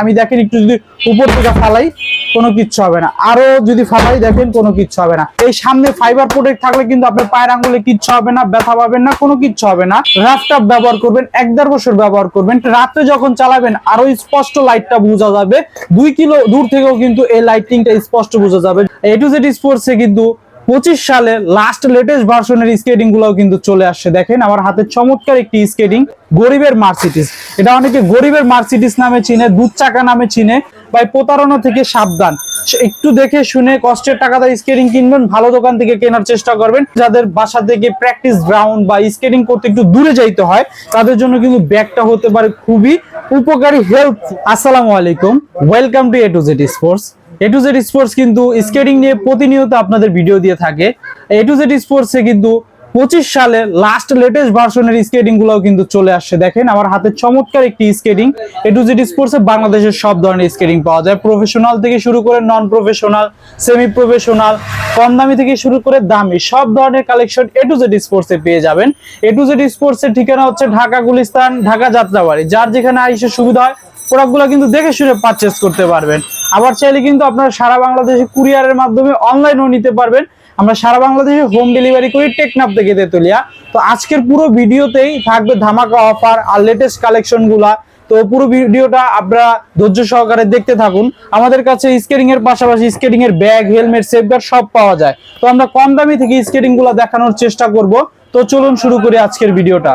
আমি দেখেন একটু যদি উপর থেকে ফালাই, কোনো কিচ্ছু হবে না। আরও যদি ফালাই দেখেন, কোনো কিচ্ছু হবে না। এই সামনে ফাইবার প্রোটেক্ট থাকলে কিন্তু আপনার পায়ের আঙ্গুলে কিচ্ছু হবে না, ব্যথা পাবেন না, কোনো কিচ্ছু হবে না। রাফটাপ ব্যবহার করবেন, এক দেড় বছর ব্যবহার করবেন। রাতে যখন চালাবেন, আরও স্পষ্ট লাইটটা বোঝা যাবে। দুই কিলো দূর থেকেও কিন্তু এই লাইটিংটা স্পষ্ট বোঝা যাবে। এ টু জেড স্পোর্টসে কিন্তু পঁচিশ সালে লাস্ট লেটেস্ট ভার্সনের স্কেটিং গুলোও কিন্তু চলে আসছে। দেখেন, আমার হাতে চমৎকার একটি স্কেটিং গরিবের মার্সিডিস এটা অনেকে গরিবের মার্সিডিস নামে চিনে, দুধ চাকা নামে চিনে বা প্রতারণা থেকে সাবধান। একটু দেখে শুনে কষ্টের টাকাতে স্কেটিং কিনবেন, ভালো দোকান থেকে কেনার চেষ্টা করবেন। যাদের বাসা থেকে প্র্যাকটিস গ্রাউন্ড বা স্কেটিং করতে একটু দূরে যাইতে হয়, তাদের জন্য কিন্তু ব্যাগটা হতে পারে খুবই উপকারী হেল্প আসসালামু আলাইকুম। Welcome to A to Z sports A to Z sports কিন্তু স্কেটিং নিয়ে প্রতিনিয়ত আপনাদের ভিডিও দিয়ে থাকে। এ টু জেড স্পোর্টসে কিন্তু পঁচিশ সালে লাস্ট লেটেস্ট ভার্সনের স্কেটিং গুলোও কিন্তু চলে আসছে। দেখেন, আমার হাতে চমৎকার একটি স্কেটিং এ টু জেড স্পোর্টসে বাংলাদেশের সব ধরনের স্কেটিং পাওয়া যায়। প্রফেশনাল থেকে শুরু করে নন প্রফেশনাল সেমি প্রফেশনাল কম দামি থেকে শুরু করে দামি, সব ধরনের কালেকশন এ টু জেড স্পোর্টসে পেয়ে যাবেন। এ টু জেড স্পোর্টসের ঠিকানা হচ্ছে ঢাকা গুলিস্তান, ঢাকা যাত্রাবাড়ি। যার যেখানে আইসে সুবিধা হয় প্রোডাক্টগুলো কিন্তু দেখে শুনে পারচেস করতে পারবেন। আবার চাইলে কিন্তু আপনারা সারা বাংলাদেশে কুরিয়ারের মাধ্যমে অনলাইনও নিতে পারবেন। আমরা সারা বাংলাদেশে হোম ডেলিভারি করি টেকনাপ থেকে তেতুলিয়া তো আজকের পুরো ভিডিওতেই থাকবে ধামাকা অফার আর লেটেস্ট কালেকশনগুলা তো পুরো ভিডিওটা আপনারা ধৈর্য সহকারে দেখতে থাকুন। আমাদের কাছে স্কেটিং এর পাশাপাশি স্কেটিং এর ব্যাগ হেলমেট সেফগার্ড সব পাওয়া যায়। তো আমরা কম দামি থেকে স্কেটিংগুলা দেখানোর চেষ্টা করব। তো চলুন শুরু করি আজকের ভিডিওটা।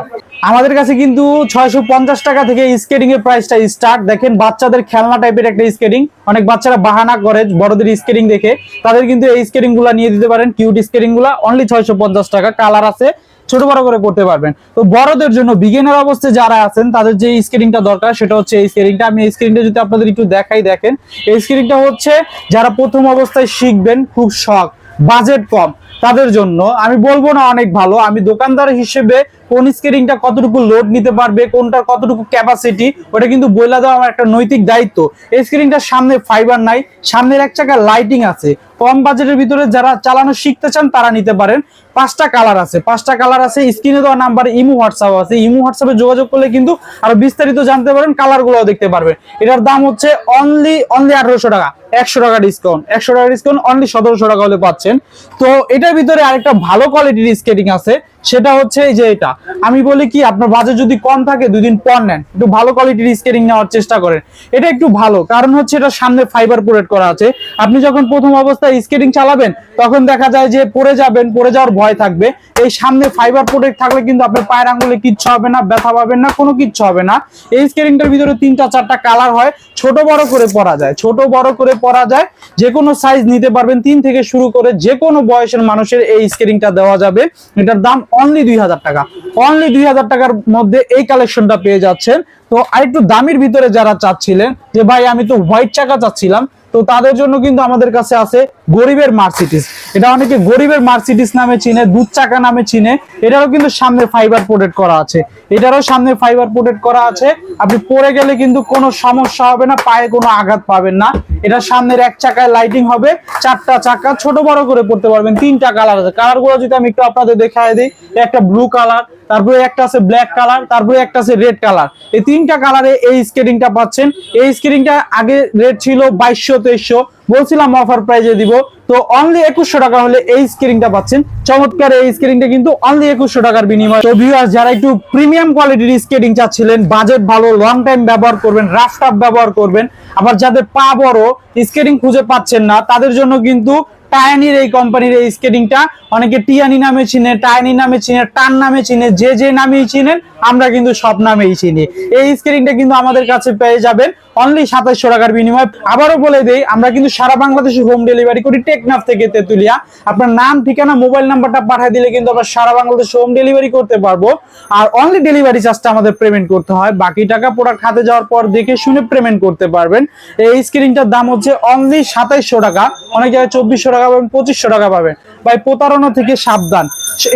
আমাদের কাছে কিন্তু ছয়শো পঞ্চাশ টাকা থেকে স্কেটিং এর প্রাইসটা স্টার্ট দেখেন বাচ্চাদের খেলনা টাইপের একটা স্কেটিং অনেক বাচ্চারা বাহানা করে বড়দের স্কেটিং দেখে। তাদের কিন্তু এই স্কেটিংগুলা নিয়ে দিতে পারেন কিউট স্কেটিংগুলা। অনলি ছয়শো পঞ্চাশ টাকা। কালার আছে, ছোট বড় করে করতে পারবেন। তো বড়দের জন্য বিগিনার অবস্থায় যারা আছেন, তাদের যে স্কেটিংটা দরকার, সেটা হচ্ছে এই স্কেটিংটা আমি এই স্কেটিংটা যদি আপনাদের একটু দেখাই, দেখেন। এই স্কেটিংটা হচ্ছে যারা প্রথম অবস্থায় শিখবেন, খুব শখ বাজেট কম। তাদের জন্য। আমি বলব না অনেক ভালো। আমি দোকানদার হিসেবে কোন স্কেটিংটা কতটুকু লোড নিতে পারবে, কোনটার কতটুকু ক্যাপাসিটি ওটা কিন্তু বইলা দেওয়া আমার একটা নৈতিক দায়িত্ব। এই স্ক্রিনটার সামনে ফাইবার নাই, সামনের এক চাকা লাইটিং আছে। কম বাজেটের ভিতরে যারা চালানো শিখতে চান, তারা নিতে পারেন। পাঁচটা কালার আছে। পাঁচটা কালার আছে স্ক্রিনে দেওয়া নাম্বার ইমো হোয়াটসঅ্যাপ আছে। ইমো হোয়াটসঅ্যাপে যোগাযোগ করলে কিন্তু আরও বিস্তারিত জানতে পারেন কালারগুলো দেখতে পারবেন। এটার দাম হচ্ছে অনলি অনলি আঠারোশো টাকা। একশো টাকা ডিসকাউন্ট একশো টাকা ডিসকাউন্ট অনলি সতেরোশো টাকা হলে পাচ্ছেন। তো ভিতরে আরেকটা ভালো কোয়ালিটির স্কেটিং আছে। সেটা হচ্ছে এই যে এটা। আমি বলি কি, আপনার বাজেট যদি কম থাকে দুই দিন পর নেন। একটু ভালো কোয়ালিটির স্কেটিং নেওয়ার চেষ্টা করেন। এটা একটু ভালো। কারণ হচ্ছে এটা সামনে ফাইবার প্রোটেক্ট করা আছে। আপনি যখন প্রথম অবস্থায় স্কেটিং চালাবেন, তখন দেখা যায় যে পড়ে যাবেন, পড়ে যাওয়ার ভয় থাকবে। এই সামনে ফাইবার প্রোটেক্ট থাকলে কিন্তু আপনার পায়ের আঙ্গুলে কিচ্ছু হবে না, ব্যথা পাবেন না, কোনো কিচ্ছু হবে না। এই স্কেটিংটার ভিতরে তিনটা, চারটা কালার হয়। ছোট, বড় করে পরা যায়। ছোট, বড় করে পরা যায়। যে কোনো সাইজ নিতে পারবেন। তিন থেকে শুরু করে যে কোনো বয়সের মানুষের এই স্কেটিংটা দেওয়া যাবে। এটার দাম অনলি দুই হাজার টাকা। অনলি দুই হাজার টাকার মধ্যে এই কালেকশনটা পেয়ে যাচ্ছেন। তো আরেকটু দামির ভিতরে যারা চাচ্ছিলেন, যে ভাই আমি তো হোয়াইট চাকা চাচ্ছিলাম, তো তাদের জন্য কিন্তু আমাদের কাছে আছে গরিবের মার্সিডিস এটা অনেকে গরিবের মার্সিডিস নামে চিনে, দুধ চাকা নামে চিনে, এটারও কিন্তু সামনে ফাইবার প্রোটেক্ট করা আছে। এটারও সামনে ফাইবার প্রোটেক্ট করা আছে। আপনি পরে গেলে কিন্তু কোনো সমস্যা হবে না, পায়ে কোনো আঘাত পাবেন না। এটা সামনের এক চাকায় লাইটিং হবে, চারটা চাকা ছোট বড় করে পড়তে পারবেন, তিনটা কালার আছে। কালারগুলো যদি আমি একটু আপনাদের দেখায় দিই একটা ব্লু কালার তারপরে একটা আছে ব্ল্যাক কালার তারপরে একটা আছে রেড কালার এই তিনটা কালারে এই স্কেটিংটা পাচ্ছেন। এই স্কেটিংটা আগে রেট ছিল বাইশশো, তেইশশো। বলছিলাম অফার প্রাইজে দিব। তো অনলি একুশশো টাকা হলে এই স্ক্রিনটা পাচ্ছেন। চমৎকার, এই স্ক্রিনটা কিন্তু অনলি একুশশো টাকার বিনিময়। তো ভিউয়ার্স যারা একটু প্রিমিয়াম কোয়ালিটির স্কেটিং চাচ্ছিলেন বাজেট ভালো লং টাইম ব্যবহার করবেন রাফ ব্যবহার করবেন, আবার যাদের পা বড় স্কেটিং খুঁজে পাচ্ছেন না, তাদের জন্য কিন্তু টায়ানির এই কোম্পানির এই স্কেটিংটা অনেকে টিয়ানি নামে চিনে টায়ানি নামে চিনে টান নামে চিনে, যে যে নামেই চিনেন, আমরা কিন্তু সব নামেই চিনি। এই স্কেটিংটা কিন্তু আমাদের কাছে পেয়ে যাবেন। অনলি সাতাইশশো টাকার বিনিময়। আবারও বলে দেই, আমরা কিন্তু সারা বাংলাদেশে হোম ডেলিভারি করি টেকনাফ থেকে তেতুলিয়া। আপনার নাম, ঠিকানা মোবাইল নাম্বারটা পাঠিয়ে দিলে কিন্তু আমরা সারা বাংলাদেশে হোম ডেলিভারি করতে পারব। আর অনলি ডেলিভারি চার্জটা আমাদের পেমেন্ট করতে হয়। বাকি টাকা প্রোডাক্ট হাতে যাওয়ার পর দেখে শুনে পেমেন্ট করতে পারবেন। এই স্ক্রিনটার দাম হচ্ছে অনলি সাতাইশশো টাকা। অনেক জায়গায় চব্বিশশো টাকা পাবেন পঁচিশশো টাকা পাবেন। ভাই, প্রতারণা থেকে সাবধান।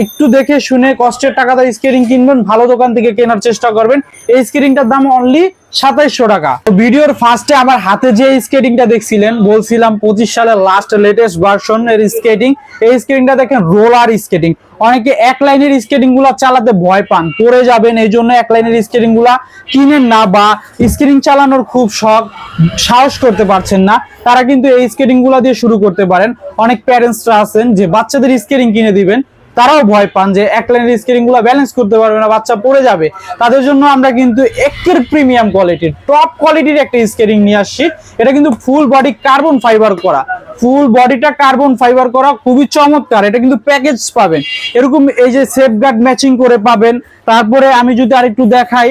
একটু দেখে শুনে কষ্টের টাকা দিয়ে স্কেরিং কিনবেন, ভালো দোকান থেকে কেনার চেষ্টা করবেন। এই স্কেরিংটার দাম অনলি সাতাইশশো টাকা। ভিডিওর ফার্স্টে আমার হাতে যে স্কেটিংটা দেখছিলেন, বলছিলাম পঁচিশ সালের লাস্ট লেটেস্ট ভার্সন এর স্কেটিং এই স্কেটিংটা দেখেন রোলার স্কেটিং অনেকে এক লাইনের স্কেটিংগুলা চালাতে ভয় পান, পড়ে যাবেন, এই জন্য এক লাইনের স্কেটিংগুলা কিনেন না বা স্কেটিং চালানোর খুব শখ, সাহস করতে পারছেন না। তারা কিন্তু এই স্কেটিংগুলা দিয়ে শুরু করতে পারেন। অনেক প্যারেন্টসরা আছেন যে বাচ্চাদের স্কেটিং কিনে দিবেন। তারাও ভয় পান যে এক লাইনের স্ক্রিনগুলো ব্যালেন্স করতে পারবে না, বাচ্চা পড়ে যাবে। তাদের জন্য আমরা কিন্তু একের প্রিমিয়াম কোয়ালিটির টপ কোয়ালিটির একটা স্কেটিং নিয়ে আসছি। এটা কিন্তু ফুল বডি কার্বন ফাইবার করা। ফুল বডিটা কার্বন ফাইবার করা, খুবই চমৎকার। এটা কিন্তু প্যাকেজ পাবেন। এরকম এই যে সেফ গার্ড ম্যাচিং করে পাবেন। তারপরে আমি যদি আরেকটু দেখাই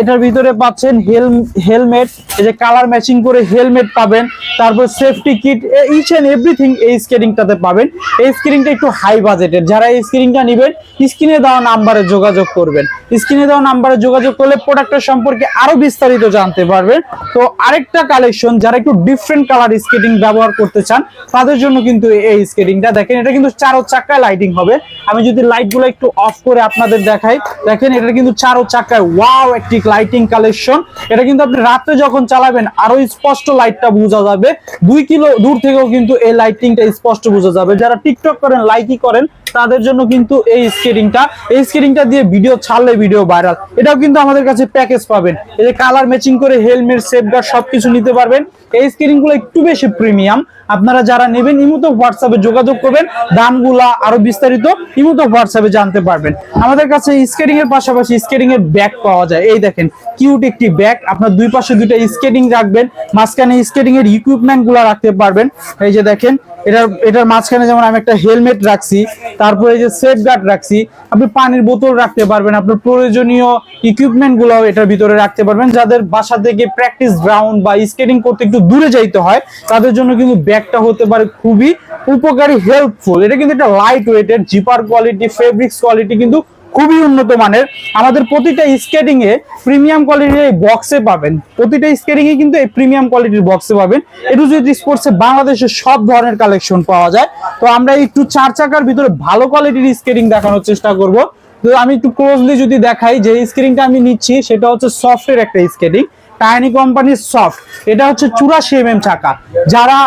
এটার ভিতরে পাচ্ছেন হেল হেলমেট, এই যে কালার ম্যাচিং করে হেলমেট পাবেন, তারপর safety kit each and everything এই স্কেটিংটাতে পাবেন। এই স্কেটিংটা একটু হাই বাজেটের যারা এই স্কেটিংটা নেবেন, স্ক্রিনে দেওয়া নাম্বারে যোগাযোগ করবেন। স্ক্রিনে দেওয়া নাম্বারে যোগাযোগ করলে প্রোডাক্টের সম্পর্কে আরও বিস্তারিত জানতে পারবেন। তো আরেকটা কালেকশন যারা একটু ডিফারেন্ট কালার স্কেটিং ব্যবহার করতে চান, তাদের জন্য কিন্তু এই স্কেটিংটা দেখেন, এটা কিন্তু চারো চাকায় লাইটিং হবে। আমি যদি লাইটগুলো একটু অফ করে আপনাদের দেখাই, দেখেন এটা কিন্তু চারো চাকায় ওয়াও একটি লাইটিং কালেকশন এটা কিন্তু আপনি রাত্রে যখন চালাবেন, আরও স্পষ্ট লাইটটা বোঝা যাবে। দুই কিলো দূর থেকেও কিন্তু এই লাইটিংটা স্পষ্ট বোঝা যাবে। যারা টিকটক করেন লাইকই করেন, তাদের জন্য কিন্তু এই স্কেটিংটা এই স্কেটিংটা দিয়ে ভিডিও ছাড়লে ভিডিও ভাইরাল এটাও কিন্তু আমাদের কাছে প্যাকেজ পাবেন। এই যে কালার ম্যাচিং করে হেলমেট সেফগার্ড সবকিছু নিতে পারবেন। এই স্কেটিংগুলো একটু বেশি প্রিমিয়াম আপনারা যারা নেবেন, ইমুতো হোয়াটসঅ্যাপে যোগাযোগ করবেন। দামগুলা আরও বিস্তারিত ইমুতো হোয়াটসঅ্যাপে জানতে পারবেন। আমাদের কাছে স্কেটিং এর পাশাপাশি স্কেটিং এর ব্যাগ পাওয়া যায়। এই দেখেন কিউট একটি ব্যাগ আপনার দুই পাশে দুইটা স্কেটিং রাখবেন, মাঝখানে স্কেটিং এর ইকুইপমেন্টগুলা রাখতে পারবেন। এই যে দেখেন, এটার এটার মাঝখানে যেমন আমি একটা হেলমেট রাখছি, তারপরে যে সেফ গার্ড রাখছি, আপনি পানির বোতল রাখতে পারবেন, আপনার প্রয়োজনীয় ইকুইপমেন্টগুলো এটার ভিতরে রাখতে পারবেন। যাদের বাসা থেকে প্র্যাকটিস গ্রাউন্ড বা স্কেটিং করতে একটু দূরে যাইতে হয়, তাদের জন্য কিন্তু ব্যাগটা হতে পারে খুবই উপকারী হেল্পফুল এটা কিন্তু একটা লাইট ওয়েটের জিপার কোয়ালিটি ফেব্রিক্স কোয়ালিটি কিন্তু খুবই উন্নত মানের। আমাদের প্রতিটা স্কেটিং এ প্রিমিয়াম কোয়ালিটির এই বক্সে পাবেন। প্রতিটা স্কেটিং এ কিন্তু এই প্রিমিয়াম কোয়ালিটির বক্সে পাবেন। এটু যদি স্পোর্টসে বাংলাদেশের সব ধরনের কালেকশন পাওয়া যায়। তো আমরা একটু চার চাকার ভিতরে ভালো কোয়ালিটির স্কেটিং দেখানোর চেষ্টা করব। তো আমি একটু ক্লোজলি যদি দেখাই যে স্কেটিংটা আমি নিচ্ছি, সেটা হচ্ছে সফটের একটা স্কেটিং টাইনি কোম্পানির সফট এটা হচ্ছে চুরাশি এম এম চাকা। যারা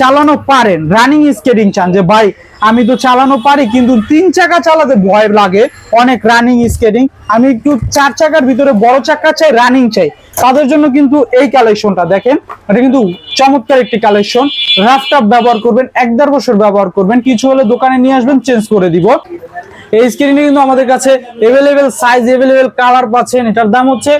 চালানো পারেন রানিং স্কেটিং চান যে, ভাই, আমি তো চালানো পারি, কিন্তু তিন চাকা চালাতে ভয় লাগে, অনেক রানিং স্কেটিং আমি একটু চার চাকার ভিতরে বড় চাকা চাই রানিং চাই। তাদের জন্য কিন্তু এই কালেকশনটা দেখেন, এটা কিন্তু চমৎকার একটি কালেকশন রাফটাপ ব্যবহার করবেন, এক দেড় বছর ব্যবহার করবেন, কিছু হলে দোকানে নিয়ে আসবেন চেঞ্জ করে দিব। এই স্ক্রিনে কিন্তু আমাদের কাছে এভেলেবেল সাইজ এভেলেবেল কালার পাচ্ছেন। এটার দাম হচ্ছে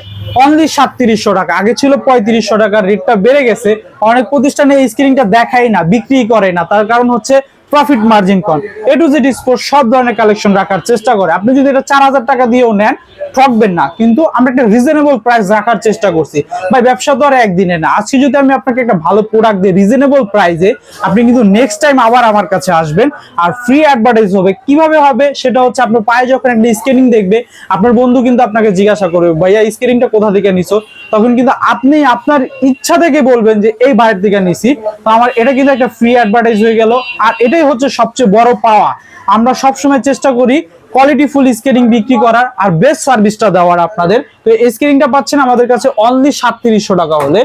অনলি সাতত্রিশশো টাকা। আগে ছিল পঁয়ত্রিশশো টাকা। রেটটা বেড়ে গেছে। অনেক প্রতিষ্ঠানে এই স্ক্রিনটা দেখাই না, বিক্রি করে না। তার কারণ হচ্ছে প্রফিট মার্জিন কম। এ টু জেড স্পোর্ট সব ধরনের কালেকশন রাখার চেষ্টা করে। আপনি যদি এটা চার হাজার টাকা দিয়েও নেন, ঠকবেন না। কিন্তু আমরা একটা রিজনেবল প্রাইস রাখার চেষ্টা করছি। ভাই, ব্যবসা তো আর একদিনে না। আজকে যদি আমি আপনাকে একটা ভালো প্রোডাক্ট দিই রিজনেবল প্রাইসে আপনি কিন্তু নেক্সট টাইম আবার আমার কাছে আসবেন। আর ফ্রি অ্যাডভার্টাইজ হবে। কীভাবে হবে? সেটা হচ্ছে আপনার পায়ে যখন একটা স্ক্যানিং দেখবে, আপনার বন্ধু কিন্তু আপনাকে জিজ্ঞাসা করবে, ভাইয়া স্ক্যানিংটা কোথা থেকে নিছো? তখন কিন্তু আপনি আপনার ইচ্ছা থেকে বলবেন যে, এই বাইরের থেকে নিছি। তো আমার এটা কিন্তু একটা ফ্রি অ্যাডভার্টাইজ হয়ে গেল। আর এটাই হচ্ছে সবচেয়ে বড় পাওয়া। আমরা সবসময় চেষ্টা করি কোয়ালিটি ফুল স্কেটিং বিক্রি করার আর বেস্ট সার্ভিসটা দেওয়ার আপনাদের। তো এই স্কেটিংটা পাচ্ছেন আমাদের কাছে অনলি সাতত্রিশশো টাকা হলে।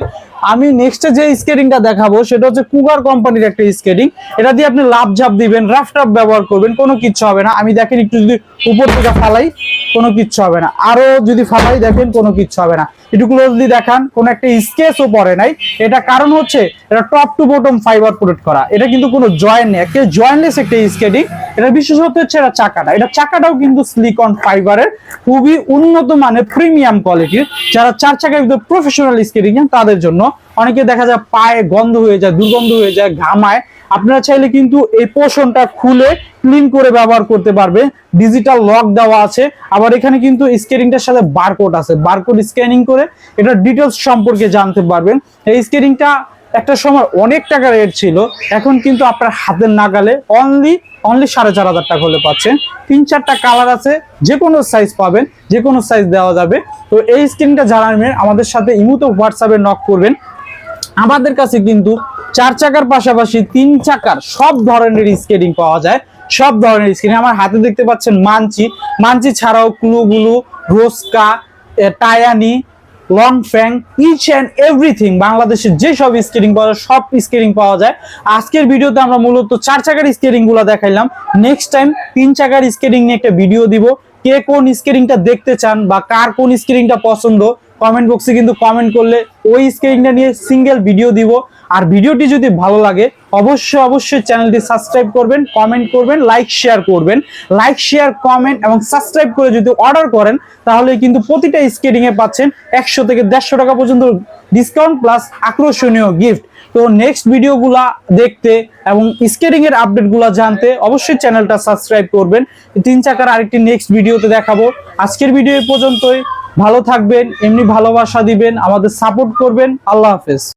আমি নেক্সটে যে স্কেটিংটা দেখাবো, সেটা হচ্ছে কুগার কোম্পানির একটা স্কেটিং এটা দিয়ে আপনি লাভ ঝাপ দিবেন রাফ টাফ ব্যবহার করবেন, কোনো কিচ্ছু হবে না। আমি দেখেন একটু যদি উপর থেকে ফালাই, কোনো কিচ্ছু হবে না। আরও যদি ফালাই, দেখেন কোনো কিচ্ছু হবে না। একটু ক্লোজলি দেখান, কোনো একটা স্কেচও পড়ে নাই। এটা কারণ হচ্ছে, এটা top to bottom fibre protect করা। এটা কিন্তু কোনো জয়েন্ট নেই। একটা জয়েন্টলেস একটা স্কেটিং এটা বিশেষত হচ্ছে এটা চাকাটা এটা চাকাটাও কিন্তু সিলিকন ফাইবারের খুবই উন্নত মানের প্রিমিয়াম কোয়ালিটির যারা চার চাকার ভিতরে প্রফেশনাল স্কেটিং তাদের জন্য অনেকে দেখা যায় পায়ে গন্ধ হয়ে যায়, দুর্গন্ধ হয়ে যায়, ঘামায়। আপনারা চাইলে কিন্তু এই পোষণটা খুলে ক্লিন করে ব্যবহার করতে পারবে। ডিজিটাল লক দেওয়া আছে। আবার এখানে কিন্তু স্কেটিংটার সাথে বারকোড আছে। বারকোড স্ক্যানিং করে এটা ডিটেলস সম্পর্কে জানতে পারবেন। এই স্কেটিংটা একটা সময় অনেক টাকা রেট ছিল। এখন কিন্তু আপনার হাতের নাগালে অনলি অনলি সাড়ে চার হাজার টাকা হলে পাচ্ছেন। তিন চারটা কালার আছে। যে কোনো সাইজ পাবেন যে কোনো সাইজ দেওয়া যাবে। তো এই স্ক্রিনটা জানাবেন আমাদের সাথে ইমুতে হোয়াটসঅ্যাপে নক করবেন। আমাদের কাছে কিন্তু চার চাকার পাশাপাশি তিন চাকার সব ধরনের স্কেটিং পাওয়া যায়। সব ধরনের স্কেটিং আমার হাতে দেখতে পাচ্ছেন মানচি মানচি ছাড়াও ক্লুগুলু, রোস্কা টায়ানি, লং ফ্যাং ইচ অ্যান্ড এভরিথিং বাংলাদেশের যে সব স্কেটিং পাওয়া যায়, সব স্কেটিং পাওয়া যায়। আজকের ভিডিওতে আমরা মূলত চার চাকার স্কেটিংগুলো দেখাইলাম। নেক্সট টাইম তিন চাকার স্কেটিং নিয়ে একটা ভিডিও দিব। কে কোন স্কেটিংটা দেখতে চান বা কার কোন স্কেটিংটা পছন্দ কমেন্ট বক্সে কিন্তু কমেন্ট করলে ওই স্কেটিংটা নিয়ে সিঙ্গেল ভিডিও দিব। আর ভিডিওটি যদি ভালো লাগে, অবশ্যই অবশ্যই চ্যানেলটি সাবস্ক্রাইব করবেন কমেন্ট করবেন লাইক শেয়ার করবেন। লাইক শেয়ার কমেন্ট এবং সাবস্ক্রাইব করে যদি অর্ডার করেন, তাহলে কিন্তু প্রতিটা স্কেটিং এ পাচ্ছেন একশো থেকে দেড়শো টাকা পর্যন্ত ডিসকাউন্ট প্লাস আকর্ষণীয় গিফট তো নেক্সট ভিডিওগুলা দেখতে এবং স্কেটিং এর আপডেটগুলো জানতে অবশ্যই চ্যানেলটা সাবস্ক্রাইব করবেন। তিন চাকার আরেকটি নেক্সট ভিডিওতে দেখাবো। আজকের ভিডিও পর্যন্তই। ভালো থাকবেন এমনি ভালোবাসা দিবেন আমাদের সাপোর্ট করবেন। আল্লাহ হাফেজ।